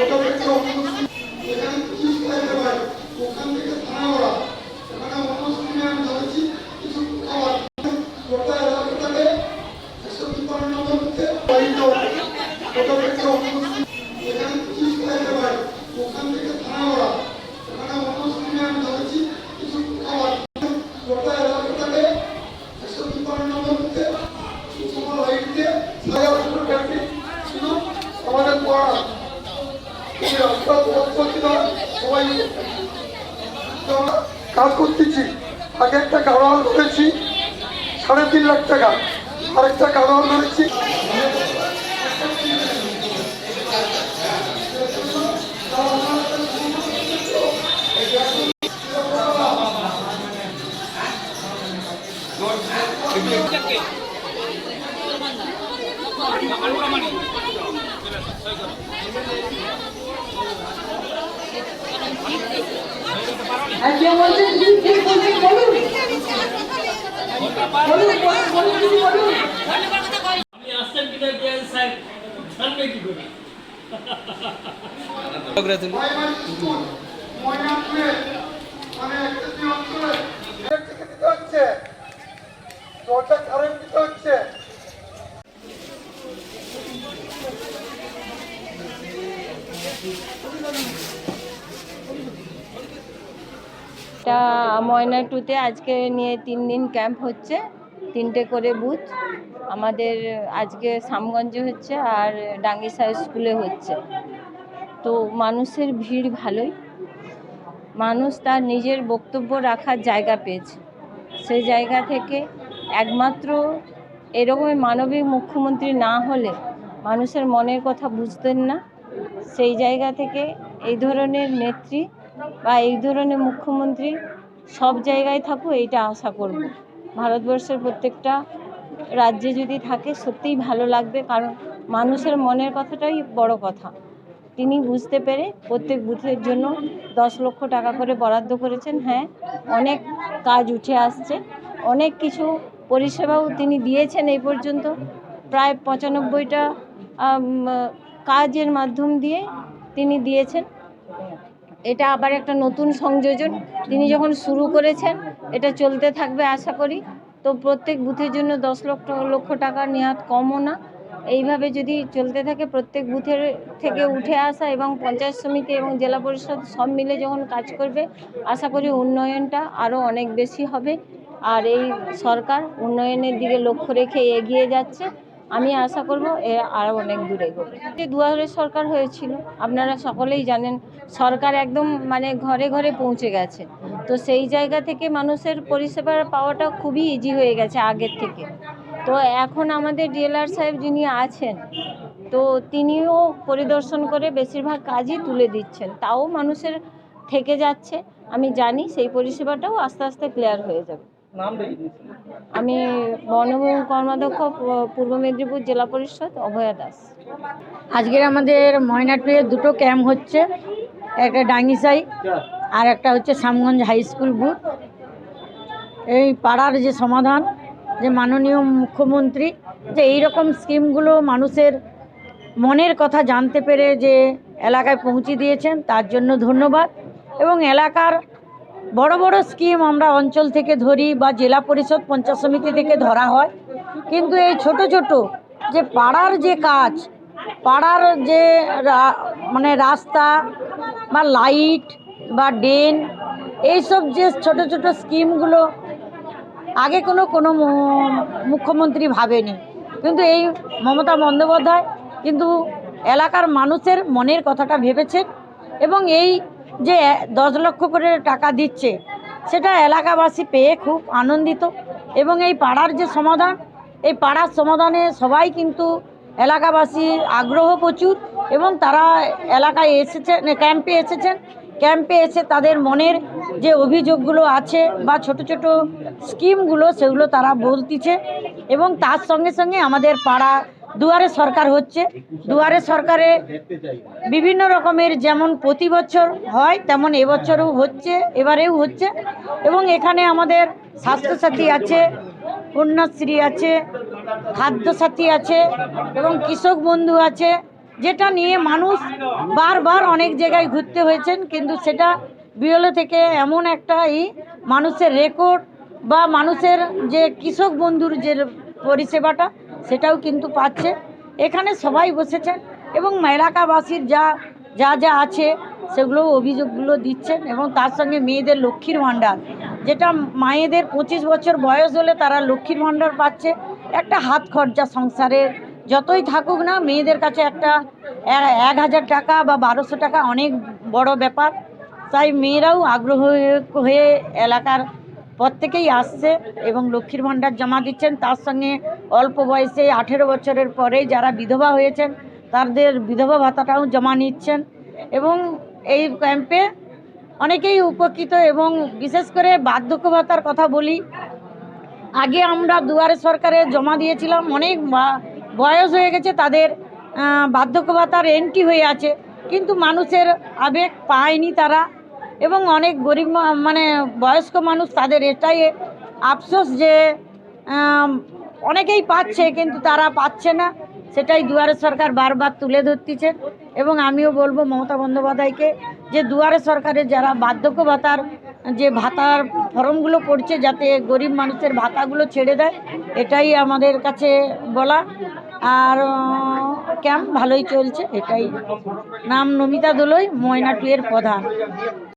Entonces, কাজ করতেছি। আগে একটা কারোয়াল করেছি সাড়ে তিন লাখ টাকা। আরেকটা কারোয়াল করেছি। আর কে বলছেন কি কে বলছেন বলুন বলুন বলুন বলুন দিদি বলুন আপনি আসছেন কিনা ডিএল সাহেব জানবে কি করে প্রাইমারি স্কুল ময়নাপুরে মানে একটি অঞ্চলে এটা ময়না টুতে আজকে নিয়ে তিন দিন ক্যাম্প হচ্ছে, তিনটে করে বুথ। আমাদের আজকে সামগঞ্জে হচ্ছে আর ডাঙ্গিসা স্কুলে হচ্ছে। তো মানুষের ভিড় ভালোই। মানুষ তার নিজের বক্তব্য রাখার জায়গা পেয়েছে। সেই জায়গা থেকে একমাত্র এরকমই মানবিক মুখ্যমন্ত্রী না হলে মানুষের মনের কথা বুঝতেন না। সেই জায়গা থেকে এই ধরনের নেত্রী বা এই ধরনের মুখ্যমন্ত্রী সব জায়গায় থাকুক, এইটা আশা করব। ভারতবর্ষের প্রত্যেকটা রাজ্যে যদি থাকে, সত্যিই ভালো লাগবে, কারণ মানুষের মনের কথাটাই বড় কথা। তিনি বুঝতে পেরে প্রত্যেক বুথের জন্য দশ লক্ষ টাকা করে বরাদ্দ করেছেন। হ্যাঁ অনেক কাজ উঠে আসছে। অনেক কিছু পরিষেবাও তিনি দিয়েছেন এই পর্যন্ত। প্রায় পঁচানব্বইটা কাজের মাধ্যম দিয়ে তিনি দিয়েছেন। এটা আবার একটা নতুন সংযোজন। তিনি যখন শুরু করেছেন, এটা চলতে থাকবে আশা করি। তো প্রত্যেক বুথের জন্য দশ লক্ষ লক্ষ টাকা নেওয়া কমও না। এইভাবে যদি চলতে থাকে, প্রত্যেক বুথের থেকে উঠে আসা এবং পঞ্চায়েত সমিতি এবং জেলা পরিষদ সব মিলে যখন কাজ করবে, আশা করি উন্নয়নটা আরও অনেক বেশি হবে। আর এই সরকার উন্নয়নের দিকে লক্ষ্য রেখে এগিয়ে যাচ্ছে। আমি আশা করব এ আরও অনেক দূরে এগোবে। যে দুয়ারে সরকার হয়েছিল, আপনারা সকলেই জানেন, সরকার একদম মানে ঘরে ঘরে পৌঁছে গেছে। তো সেই জায়গা থেকে মানুষের পরিষেবা পাওয়াটা খুবই ইজি হয়ে গেছে আগের থেকে। তো এখন আমাদের ডিএলআর সাহেব যিনি আছেন, তো তিনিও পরিদর্শন করে বেশিরভাগ কাজই তুলে দিচ্ছেন। তাও মানুষের থেকে যাচ্ছে। আমি জানি সেই পরিষেবাটাও আস্তে আস্তে ক্লিয়ার হয়ে যাবে। আমি বনভূমি কর্মাধ্যক্ষ পূর্ব মেদিনীপুর জেলা পরিষদ অভয়া দাস। আজকের আমাদের ময়নাটুয়ে দুটো ক্যাম্প হচ্ছে একটা ডাঙ্গিসাই আর একটা হচ্ছে শ্যামগঞ্জ হাই স্কুল বুথ। এই পাড়ার যে সমাধান যে মাননীয় মুখ্যমন্ত্রী যে এই রকম স্কিমগুলো মানুষের মনের কথা জানতে পেরে যে এলাকায় পৌঁছে দিয়েছেন তার জন্য ধন্যবাদ। এবং এলাকার বড় বড় স্কিম আমরা অঞ্চল থেকে ধরি বা জেলা পরিষদ, পঞ্চায়েত সমিতি থেকে ধরা হয়। কিন্তু এই ছোট ছোট যে পাড়ার যে কাজ, পাড়ার যে মানে রাস্তা বা লাইট বা ড্রেন, এইসব যে ছোট ছোট স্কিমগুলো আগে কোনো কোনো মুখ্যমন্ত্রী ভাবেনি। কিন্তু এই মমতা বন্দ্যোপাধ্যায় কিন্তু এলাকার মানুষের মনের কথাটা ভেবেছেন এবং এই যে দশ লক্ষ করে টাকা দিচ্ছে, সেটা এলাকাবাসী পেয়ে খুব আনন্দিত। এবং এই পাড়ার যে সমাধান, এই পাড়ার সমাধানে সবাই কিন্তু এলাকাবাসীর আগ্রহ প্রচুর এবং তারা এলাকায় এসেছেন, ক্যাম্পে এসেছেন। ক্যাম্পে এসে তাদের মনের যে অভিযোগগুলো আছে বা ছোট ছোট স্কিমগুলো, সেগুলো তারা বলতিছে। এবং তার সঙ্গে সঙ্গে আমাদের পাড়া দুয়ারে সরকার হচ্ছে। দুয়ারে সরকারে বিভিন্ন রকমের যেমন প্রতি বছর হয়, তেমন এবছরও হচ্ছে, এবারেও হচ্ছে। এবং এখানে আমাদের স্বাস্থ্যসাথী আছে, কন্যাশ্রী আছে, খাদ্যসাথী আছে এবং কৃষক বন্ধু আছে, যেটা নিয়ে মানুষ বারবার অনেক জায়গায় ঘুরতে হয়েছেন। কিন্তু সেটা বিওলে থেকে এমন একটা ই, মানুষের রেকর্ড বা মানুষের যে কৃষক বন্ধুর যে পরিষেবাটা সেটাও কিন্তু পাচ্ছে। এখানে সবাই বসেছেন এবং এলাকাবাসীর যা যা যা আছে সেগুলো অভিযোগগুলো দিচ্ছেন এবং তার সঙ্গে মেয়েদের লক্ষ্মীর ভাণ্ডার, যেটা মায়েদের পঁচিশ বছর বয়স হলে তারা লক্ষ্মীর ভাণ্ডার পাচ্ছে। একটা হাত খরচা সংসারের, যতই থাকুক না, মেয়েদের কাছে একটা এক হাজার টাকা বা বারোশো টাকা অনেক বড় ব্যাপার। তাই মেয়েরাও আগ্রহ হয়ে- হয়ে এলাকার প্রত্যেকেই আসছে এবং লক্ষ্মীর ভাণ্ডার জমা দিচ্ছেন। তার সঙ্গে অল্প বয়সে আঠেরো বছরের পরে যারা বিধবা হয়েছেন, তাদের বিধবা ভাতাটাও জমা নিচ্ছেন এবং এই ক্যাম্পে অনেকেই উপকৃত এবং বিশেষ করে বার্ধক্য ভাতার কথা বলি, আগে আমরা দুয়ারে সরকারে জমা দিয়েছিলাম, অনেক বয়স হয়ে গেছে তাদের বার্ধক্য ভাতার এন্ট্রি হয়ে আছে, কিন্তু মানুষের আবেগ পায়নি তারা। এবং অনেক গরিব মানে বয়স্ক মানুষ তাদের এটাই আফসোস যে অনেকেই পাচ্ছে কিন্তু তারা পাচ্ছে না। সেটাই দুয়ারে সরকার বারবার তুলে ধরতেছে এবং আমিও বলব মমতা বন্দ্যোপাধ্যায়কে যে দুয়ারে সরকারের যারা বার্ধক্য ভাতার যে ভাতার ফর্মগুলো পড়ছে যাতে গরিব মানুষের ভাতাগুলো ছেড়ে দেয়, এটাই আমাদের কাছে বলা। আর ক্যাম্প ভালোই চলছে, এটাই। নাম নমিতা দোলই, ময়না টু এর প্রধান।